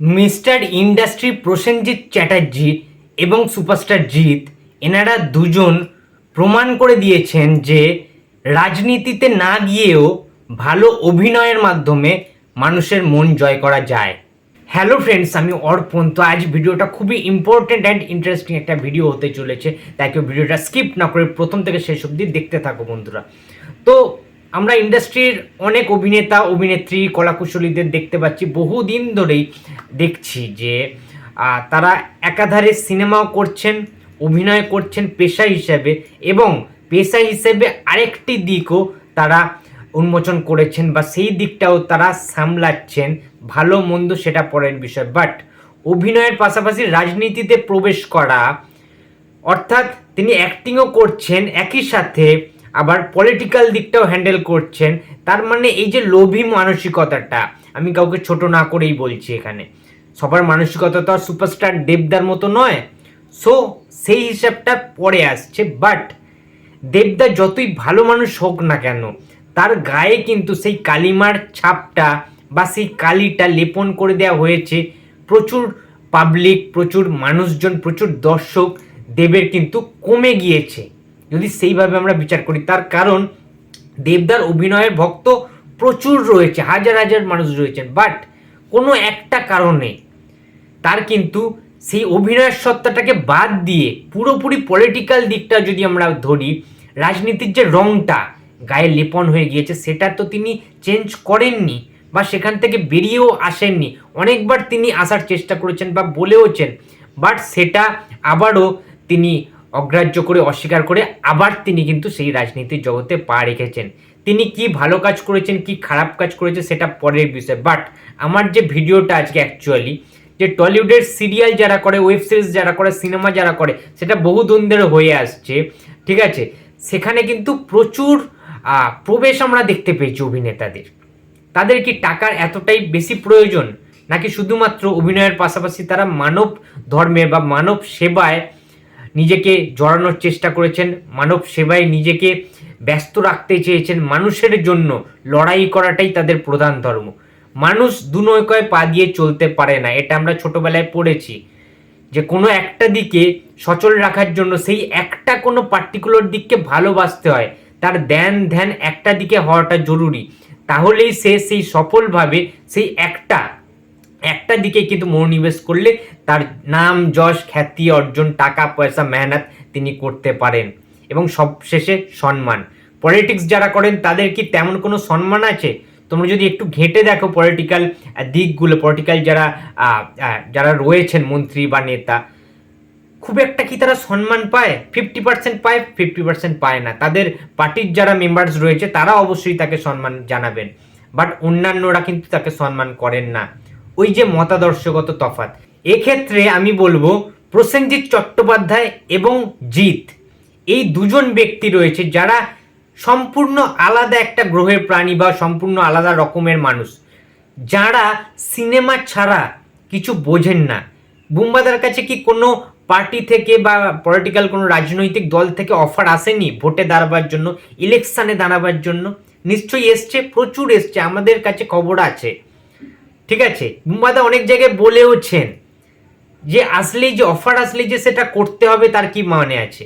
Mister industry Prosenjit Chatterjee এবং superstar Jeet, এনারা দুজন প্রমাণ করে দিয়েছেন যে রাজনীতিতে না গিয়েও ভালো অভিনয়ের মাধ্যমে মানুষের মন জয় করা যায়। হ্যালো ফ্রেন্ডস আমি অর্পণ। তো আজ ভিডিওটা খুবই ইম্পর্ট্যান্ট অ্যান্ড ইন্টারেস্টিং একটা ভিডিও হতে চলেছে। তাই কেউ ভিডিওটা স্কিপ না করে প্রথম থেকে শেষ অবধি দেখতে থাকো বন্ধুরা। তো আমরা ইন্ডাস্ট্রির অনেক অভিনেতা, অভিনেত্রী, কলাকুশলীদের দেখতে পাচ্ছি, বহুদিন ধরেই দেখছি যে তারা একাধারে সিনেমাও করছেন, অভিনয় করছেন পেশা হিসেবে এবং পেশা হিসেবে আরেকটি দিকও তারা উন্মোচন করেছেন বা সেই দিকটাও তারা সামলাচ্ছেন, ভালো মন্দ সেটা পরের বিষয়। বাট অভিনয়ের পাশাপাশি রাজনীতিতে প্রবেশ করা, অর্থাৎ তিনি অ্যাক্টিংও করছেন, একই সাথে আবার পলিটিক্যাল দিকটাও হ্যান্ডেল করছেন। তার মানে এই যে লোভী মানসিকতাটা, আমি কাউকে ছোট না করেই বলছি এখানে। সবার মানসিকতা তো আর সুপারস্টার দেবদার মতো নয়। সো সেই হিসাবটা পরে আসছে। বাট দেবদা যতই ভালো মানুষ হোক না কেন, তার গায়ে কিন্তু সেই কালিমার ছাপটা বা সেই কালিটা লেপন করে দেওয়া হয়েছে। প্রচুর পাবলিক প্রচুর মানুষজন, প্রচুর দর্শক দেবের কিন্তু কমে গিয়েছে। যদি সেইভাবে আমরা বিচার করি, তার কারণ দেবদার অভিনয়ের ভক্ত প্রচুর রয়েছে, হাজার হাজার মানুষ রয়েছেন। বাট কোনো একটা কারণে তার কিন্তু সেই অভিনয়ের সত্তাটাকে বাদ দিয়ে পুরোপুরি পলিটিক্যাল দিকটা যদি আমরা ধরি, রাজনীতির যে রংটা গায়ে লেপন হয়ে গিয়েছে, সেটা তো তিনি চেঞ্জ করেননি বা সেখান থেকে বেরিয়েও আসেননি। অনেকবার তিনি আসার চেষ্টা করেছেন বা বলেওছেন বাট সেটা আবারও তিনি অগ্রাহ্য করে, অস্বীকার করে আবার তিনি কিন্তু সেই রাজনীতির জগতে পা রেখেছেন। তিনি কি ভালো কাজ করেছেন, কি খারাপ কাজ করেছে সেটা পরের বিষয়। বাট আমার যে ভিডিওটা আজকে অ্যাকচুয়ালি যে টলিউডের সিরিয়াল যারা করে, ওয়েব সিরিজ যারা করে, সিনেমা যারা করে, সেটা বহু দিন ধরে হয়ে আসছে, ঠিক আছে? সেখানে কিন্তু প্রচুর প্রবেশ আমরা দেখতে পেয়েছি অভিনেতাদের। তাদের কি টাকার এতটাই বেশি প্রয়োজন? নাকি শুধুমাত্র অভিনয়ের পাশাপাশি তারা মানব ধর্মে বা মানব সেবায় নিজেকে জড়ানোর চেষ্টা করেছেন। মানব সেবায় নিজেকে ব্যস্ত রাখতে চেয়েছেন। মানুষের জন্য লড়াই করাটাই তাদের প্রধান ধর্ম। মানুষ দু নৌকায় পা দিয়ে চলতে পারে না। এটা আমরা ছোটবেলায় পড়েছি। যে কোনো একটা দিকে সচল রাখার জন্য সেই একটা কোনো পার্টিকুলার দিককে ভালোবাসতে হয়। তার ধ্যান ধ্যান একটা দিকে হওয়াটা জরুরি। তাহলেই সে সেই সফলভাবে সেই একটা একটা দিকে কিন্তু মনোনিবেশ করলে তার নাম, যশ, খ্যাতি, অর্জন, টাকা, পয়সা, মেহনত তিনি করতে পারেন এবং সবশেষে সম্মান। পলিটিক্স যারা করেন, তাদের কি তেমন কোনো সম্মান আছে? তোমরা যদি একটু ঘেঁটে দেখো পলিটিক্যাল দিকগুলো পলিটিক্যাল যারা যারা রয়েছেন মন্ত্রী বা নেতা, খুব একটা কি তারা সম্মান পায়? ফিফটি পার্সেন্ট পায় ফিফটি পার্সেন্ট পায় না। তাদের পার্টির যারা মেম্বার্স রয়েছে, তারা অবশ্যই তাকে সম্মান জানাবেন। বাট অন্যান্যরা কিন্তু তাকে সম্মান করেন না। ওই যে মতাদর্শগত তফাত এক্ষেত্রে আমি বলব, প্রসেনজিৎ চট্টোপাধ্যায় এবং জিৎ, এই দুজন ব্যক্তি রয়েছে যারা সম্পূর্ণ আলাদা একটা গ্রহের প্রাণী বা সম্পূর্ণ আলাদা রকমের মানুষ। যারা সিনেমা ছাড়া কিছু বোঝেন না। বুম্বাদার কাছে কি কোনো পার্টি থেকে বা পলিটিক্যাল কোনো রাজনৈতিক দল থেকে অফার আসেনি ভোটে দাঁড়াবার জন্য, ইলেকশানে দাঁড়াবার জন্য? নিশ্চয়ই এসছে, প্রচুর এসছে, আমাদের কাছে খবর আছে। ঠিক আছে? বুম্বাদা অনেক জায়গায় বলেওছেন যে আসলেই যে অফার আসলেই যে সেটা করতে হবে তার কি মানে আছে?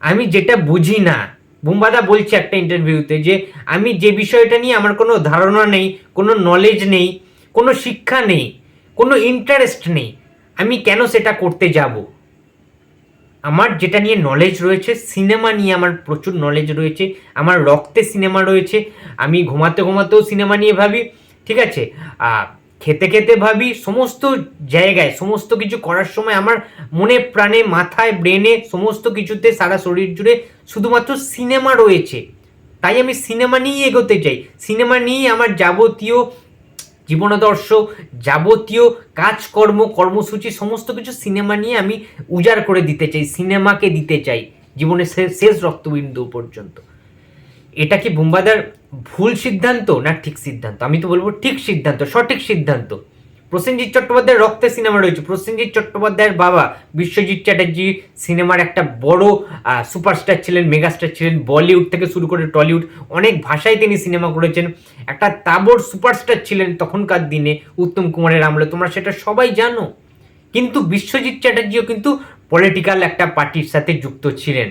আমি যেটা বুঝি না বুম্বাদা বলছে একটা ইন্টারভিউতে যে আমি যে বিষয়টা নিয়ে আমার কোনো ধারণা নেই, কোনো নলেজ নেই, কোনো শিক্ষা নেই, কোনো ইন্টারেস্ট নেই, আমি কেন সেটা করতে যাব? আমার যেটা নিয়ে নলেজ রয়েছে সিনেমা নিয়ে আমার প্রচুর নলেজ রয়েছে, আমার রক্তে সিনেমা রয়েছে, আমি ঘুমাতে ঘুমাতেও সিনেমা নিয়ে ভাবি ঠিক আছে? খেতে খেতে ভাবি সমস্ত জায়গায়, সমস্ত কিছু করার সময় আমার মনে, প্রাণে, মাথায়, ব্রেনে সমস্ত কিছুতে সারা শরীর জুড়ে শুধুমাত্র সিনেমা রয়েছে। তাই আমি সিনেমা নিয়েই এগোতে চাই। সিনেমা নিয়েই আমার যাবতীয় জীবনাদর্শ, যাবতীয় কাজকর্ম, কর্মসূচি, সমস্ত কিছু সিনেমা নিয়ে আমি উজাড় করে দিতে চাই। সিনেমাকে দিতে চাই জীবনের শেষ রক্তবিন্দু পর্যন্ত। এটা কি বুম্বাদার ভুল সিদ্ধান্ত না ঠিক সিদ্ধান্ত? আমি তো বলব ঠিক সিদ্ধান্ত, সঠিক সিদ্ধান্ত। প্রসেনজিৎ চট্টোপাধ্যায়ের রক্তে সিনেমা রয়েছে। প্রসেনজিৎ চট্টোপাধ্যায়ের বাবা বিশ্বজিৎ চ্যাটার্জি সিনেমার একটা বড় সুপারস্টার ছিলেন, মেগাস্টার ছিলেন, বলিউড থেকে শুরু করে টলিউড। অনেক ভাষায় তিনি সিনেমা করেছেন। একটা তাবড় সুপারস্টার ছিলেন তখনকার দিনে উত্তম কুমারের আমলে। তোমরা সেটা সবাই জানো। কিন্তু বিশ্বজিৎ চ্যাটার্জিও কিন্তু পলিটিক্যাল একটা পার্টির সাথে যুক্ত ছিলেন।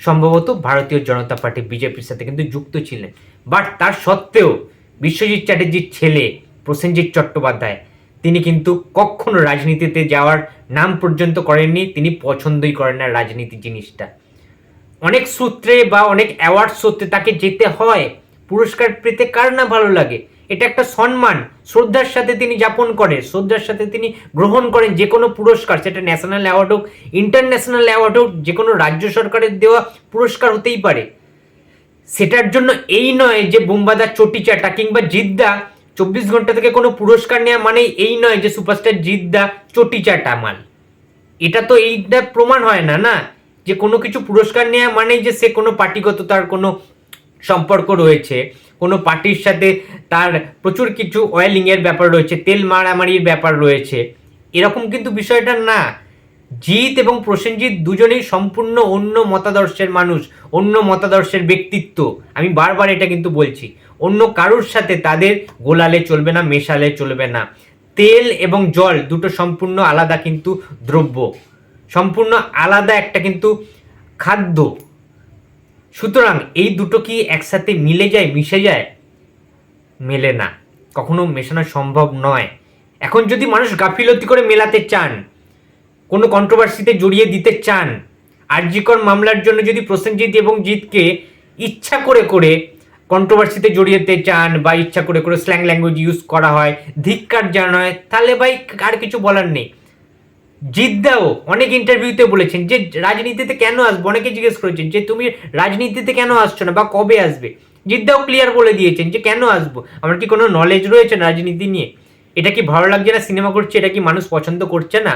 সম্ভবত ভারতীয় জনতা পার্টি, বিজেপির সাথে কিন্তু যুক্ত ছিলেন। বাট তার সত্ত্বেও বিশ্বজিৎ চ্যাটার্জির ছেলে প্রসেনজিৎ চট্টোপাধ্যায়, তিনি কিন্তু কখনো রাজনীতিতে যাওয়ার নাম পর্যন্ত করেননি, তিনি পছন্দই করেন না রাজনীতি জিনিসটা। অনেক সূত্রে বা অনেক অ্যাওয়ার্ড সূত্রে তাকে যেতে হয়। পুরস্কার পেতে কার না ভালো লাগে? এটা একটা সম্মান। শ্রদ্ধার সাথে তিনি যাপন করেন। শ্রদ্ধার সাথে তিনি গ্রহণ করেন যে কোনো পুরস্কার, সেটা ন্যাশনাল অ্যাওয়ার্ড হোক ইন্টারন্যাশনাল অ্যাওয়ার্ড হোক, যে কোনো রাজ্য সরকারের দেওয়া পুরস্কার হতেই পারে। সেটার জন্য এই নয় যে বোম্বাদা চটি চাটা কিংবা জিদ্দা, চব্বিশ ঘণ্টা থেকে কোনো পুরস্কার নেওয়া মানে এই নয় যে সুপারস্টার জিদ্দা চটি চাটা মাল। এটা তো এইটা প্রমাণ হয় না না? যে কোনো কিছু পুরস্কার নেওয়া মানে যে সে কোনো পার্টিগত তার কোনো সম্পর্ক রয়েছে। কোনো পার্টির সাথে তার প্রচুর কিছু অয়েলিংয়ের ব্যাপার রয়েছে, তেল মারামারির ব্যাপার রয়েছে। এরকম কিন্তু বিষয়টা না। জিৎ এবং প্রসেনজিৎ দুজনেই সম্পূর্ণ অন্য মতাদর্শের মানুষ, অন্য মতাদর্শের ব্যক্তিত্ব। আমি বারবার এটা কিন্তু বলছি। অন্য কারোর সাথে তাদের গোলালে চলবে না, মেশালে চলবে না। তেল এবং জল দুটো সম্পূর্ণ আলাদা কিন্তু দ্রব্য। সম্পূর্ণ আলাদা একটা কিন্তু খাদ্য। সুতরাং এই দুটো কি একসাথে মিলে যায়, মিশে যায়? মেলে না। কখনো মেশানো সম্ভব নয়। এখন যদি মানুষ গাফিলতি করে মেলাতে চান, কোনো কন্ট্রোভার্সিতে জড়িয়ে দিতে চান, আরজিকর মামলার জন্য যদি প্রসেনজিৎ এবং জিৎকে ইচ্ছা করে করে কন্ট্রোভার্সিতে জড়িয়েতে চান বা ইচ্ছা করে করে স্ল্যাং ল্যাঙ্গুয়েজ ইউজ করা হয়, ধিক্কার জানানো হয়, তাহলে ভাই আর কিছু বলার নেই। জিদ্দাও অনেক ইন্টারভিউতে বলেছেন যে রাজনীতিতে কেন আসব? অনেকে জিজ্ঞেস করেছেন যে তুমি রাজনীতিতে কেন আসছো না বা কবে আসবে? জিদ্দাও ক্লিয়ার বলে দিয়েছেন যে কেন আসব? আমার কি কোনো নলেজ রয়েছে রাজনীতি নিয়ে? এটা কি ভালো লাগছে না সিনেমা করছে? এটা কি মানুষ পছন্দ করছে না?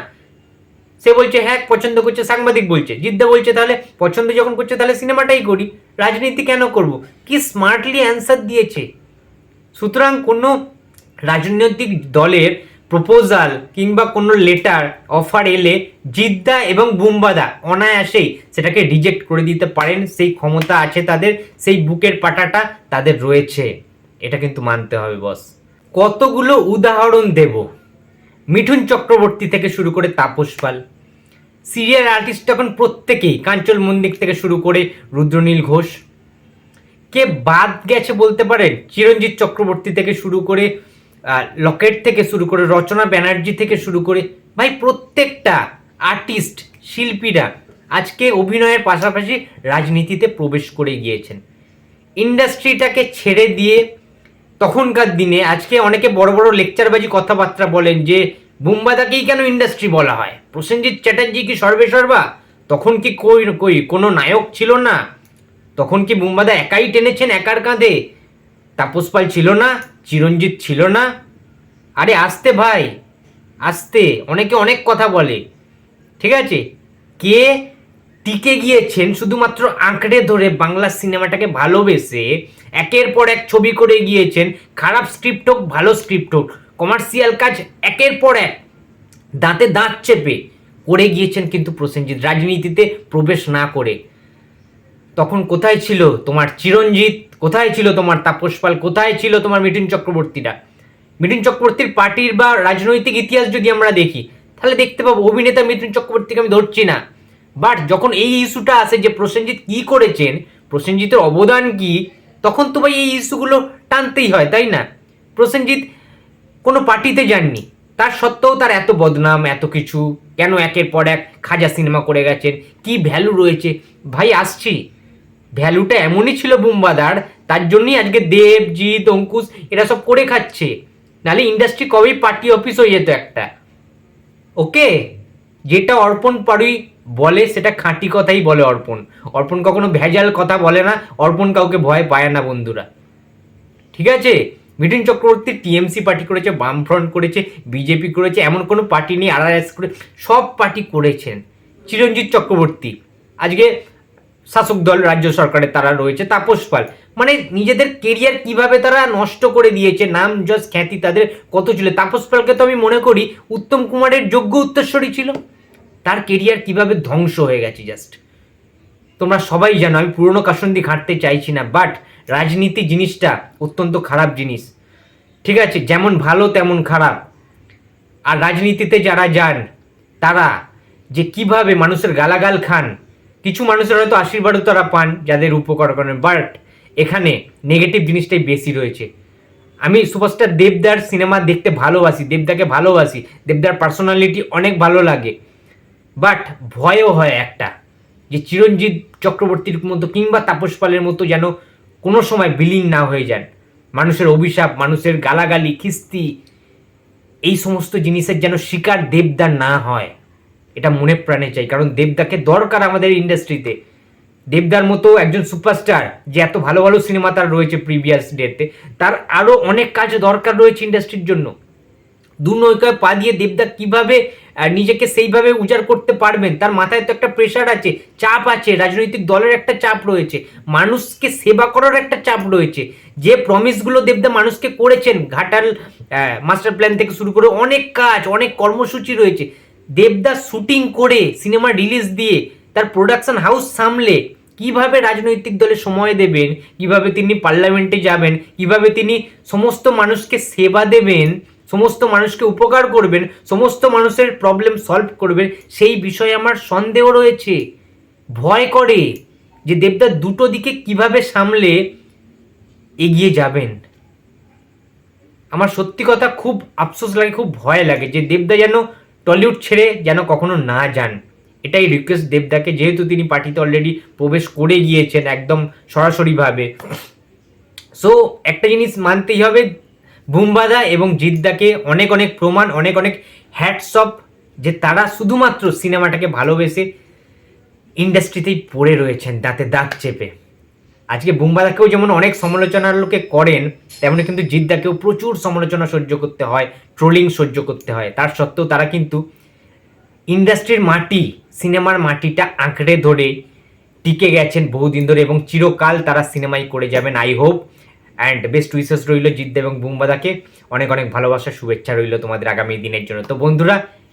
সে বলছে হ্যাঁ পছন্দ করছে। সাংবাদিক বলছে, জিদ্দা বলছে তাহলে পছন্দ যখন করছে তাহলে সিনেমাটাই করি। রাজনীতি কেন করব? কি স্মার্টলি অ্যান্সার দিয়েছে? সুতরাং কোনো রাজনৈতিক দলের প্রপোজাল কিংবা কোনো লেটার অফার এলে জিদ্দা এবং বুম্বাদা অনায়াসেই সেটাকে রিজেক্ট করে দিতে পারেন। সেই ক্ষমতা আছে তাদের, সেই বুকের পাটাটা তাদের রয়েছে। এটা কিন্তু মানতে হবে বস কতগুলো উদাহরণ দেব? মিঠুন চক্রবর্তী থেকে শুরু করে তাপস পাল। সিরিয়াল আর্টিস্ট এখন প্রত্যেকেই কাঞ্চল মন্দির থেকে শুরু করে রুদ্রনীল ঘোষ। কে বাদ গেছে বলতে পারেন? চিরঞ্জিত চক্রবর্তী থেকে শুরু করে লকেট থেকে শুরু করে, রচনা, ব্যানার্জি থেকে শুরু করে, ভাই প্রত্যেকটা আর্টিস্ট শিল্পীরা আজকে অভিনয়ের পাশাপাশি রাজনীতিতে প্রবেশ করে গিয়েছেন। ইন্ডাস্ট্রিটাকে ছেড়ে দিয়ে তখনকার দিনে আজকে অনেকে বড় বড় লেকচারবাজি কথাবার্তা বলেন যে, বুম্বাদাকেই কেন ইন্ডাস্ট্রি বলা হয়? প্রসেনজিৎ চ্যাটার্জি কি সর্বে সর্বা? তখন কি কই কই, কোনো নায়ক ছিল না? তখন কি বুম্বাদা একাই টেনেছেন একার কাঁধে? তাপস পাল ছিল না? চিরঞ্জিত ছিল না? আরে আসতে ভাই, আসতে, অনেকে অনেক কথা বলে। ঠিক আছে? কে টিকে গিয়েছেন শুধুমাত্র আঁকড়ে ধরে বাংলা সিনেমাটাকে ভালোবেসে, একের পর এক ছবি করে গিয়েছেন, খারাপ স্ক্রিপ্ট হোক, ভালো স্ক্রিপ্ট হোক কমার্শিয়াল কাজ একের পর এক, দাঁতে দাঁত চেপে করে গিয়েছেন কিন্তু প্রসেনজিৎ, রাজনীতিতে প্রবেশ না করে। তখন কোথায় ছিল তোমার চিরঞ্জিত? কোথায় ছিল তোমার তাপস পাল কোথায় ছিল তোমার মিঠুন চক্রবর্তীরা মিঠুন চক্রবর্তীর পার্টির বা রাজনৈতিক ইতিহাস যদি আমরা দেখি, তাহলে দেখতে পাবো অভিনেতা মিঠুন চক্রবর্তীকে আমি ধরছি না। বাট যখন এই ইস্যুটা আসে যে প্রসেনজিৎ কি করেছেন, প্রসেনজিতের অবদান কি, তখন তো ভাই এই ইস্যুগুলো টানতেই হয়, তাই না? প্রসেনজিৎ কোনো পার্টিতে যাননি। তার সত্ত্বেও তার এত বদনাম, এত কিছু, কেন একের পর এক খাজা সিনেমা করে গেছেন, কি ভ্যালু রয়েছে? ভাই, আসছি। ভ্যালুটা এমনই ছিল বুম্বাদার, তার জন্যই আজকে দেব, জিৎ, অঙ্কুশ, এরা সব করে খাচ্ছে। নাহলে ইন্ডাস্ট্রি কবেই পার্টি অফিস হয়ে যেত একটা। ওকে? যেটা অর্পণ পাড়ুই বলে, সেটা খাঁটি কথাই বলে অর্পণ। অর্পণ কখনো ভেজাল কথা বলে না, অর্পণ কাউকে ভয় পায় না বন্ধুরা। ঠিক আছে? মিঠুন চক্রবর্তী টিএমসি পার্টি করেছে, বামফ্রন্ট করেছে, বিজেপি করেছে, এমন কোনো পার্টি নেই আরআরএস করে, সব পার্টি করেছেন। চিরঞ্জিত চক্রবর্তী। আজকে শাসক দল রাজ্য সরকারের তারা রয়েছে, তাপস পাল। মানে নিজেদের কেরিয়ার কীভাবে তারা নষ্ট করে দিয়েছে, নাম যশ খ্যাতি তাদের কত ছিল? তাপস পালকে তো আমি মনে করি উত্তম কুমারের যোগ্য উত্তরস্বরী ছিল। তার কেরিয়ার কীভাবে ধ্বংস হয়ে গেছে জাস্ট তোমরা সবাই জানো, আমি পুরনো কাসন্দি ঘাঁটতে চাইছি না বাট রাজনীতি জিনিসটা অত্যন্ত খারাপ জিনিস। ঠিক আছে, যেমন ভালো তেমন খারাপ। আর রাজনীতিতে যারা যান, তারা যে কীভাবে মানুষের গালাগাল খান কিছু মানুষের হয়তো আশীর্বাদও তারা পান যাদের উপকার করেন বাট এখানে নেগেটিভ জিনিসটাই বেশি রয়েছে। আমি সুপারস্টার দেবদার সিনেমা দেখতে ভালোবাসি, দেবদাকে ভালোবাসি, দেবদার পার্সোনালিটি অনেক ভালো লাগে। বাট ভয়ও হয় একটা, যে চিরঞ্জিত চক্রবর্তীর মতো কিংবা তাপস পালের মতো যেন কোনো সময় বিলীন না হয়ে যান। মানুষের অভিশাপ, মানুষের গালাগালি, খিস্তি, এই সমস্ত জিনিসের যেন শিকার দেবদা না হয়। এটা মনে প্রাণে চাই। কারণ দেবদাকে দরকার আমাদের ইন্ডাস্ট্রিতে দেবদার মতো একজন সুপারস্টার যে এত ভালো ভালো সিনেমা তার রয়েছে প্রিভিয়াস ডেতে তার আরও অনেক কাজ দরকার রয়েছে ইন্ডাস্ট্রির জন্য। দু নৌকায় পা দিয়ে দেবদা কীভাবে নিজেকে সেইভাবে উজাড় করতে পারবেন, তার মাথায় তো একটা প্রেশার আছে, চাপ আছে, রাজনৈতিক দলের একটা চাপ রয়েছে, মানুষকে সেবা করার একটা চাপ রয়েছে। যে প্রমিসগুলো দেবদা মানুষকে করেছেন, ঘাটাল মাস্টার প্ল্যান থেকে শুরু করে অনেক কাজ, অনেক কর্মসূচি রয়েছে দেবদা শুটিং করে সিনেমা রিলিজ দিয়ে তার প্রোডাকশন হাউস সামলে, কীভাবে রাজনৈতিক দলে সময় দেবেন, কীভাবে তিনি পার্লামেন্টে যাবেন, কীভাবে তিনি সমস্ত মানুষকে সেবা দেবেন, সমস্ত মানুষকে উপকার করবেন, সমস্ত মানুষের প্রবলেম সলভ করবেন, সেই বিষয়ে আমার সন্দেহ রয়েছে। ভয় করে যে দেবদা দুটো দিকে কীভাবে সামলে এগিয়ে যাবেন। আমার সত্যি কথা খুব আফসোস লাগে, খুব ভয় লাগে যে দেবদা যেন টলিউড ছেড়ে যেন কখনো না যান। এটাই রিকোয়েস্ট দেবদাকে, যেহেতু তিনি পার্টিতে অলরেডি প্রবেশ করে গিয়েছেন একদম সরাসরিভাবে। সো একটা জিনিস মানতেই হবে, বুমবাদা এবং জিদ্দাকে অনেক অনেক প্রমাণ, অনেক অনেক হ্যাটসঅপ যে তারা শুধুমাত্র সিনেমাটাকে ভালোবেসে ইন্ডাস্ট্রিতেই পড়ে রয়েছেন, দাঁতে দাঁত চেপে। আজকে বুমবাদাকেও যেমন অনেক সমালোচনার লোকে করেন, তেমনি কিন্তু জিদ্দাকেও প্রচুর সমালোচনা সহ্য করতে হয়, ট্রোলিং সহ্য করতে হয়। তার সত্ত্বেও তারা কিন্তু ইন্ডাস্ট্রির মাটি, সিনেমার মাটিটা আঁকড়ে ধরে টিকে গেছেন বহুদিন ধরে এবং চিরকাল তারা সিনেমাই করে যাবেন I hope and best wishes রইল জিদ্দা এবং বুম্বাদাকে। অনেক অনেক ভালোবাসা, শুভেচ্ছা রইল তোমাদের আগামী দিনের জন্য। তো বন্ধুরা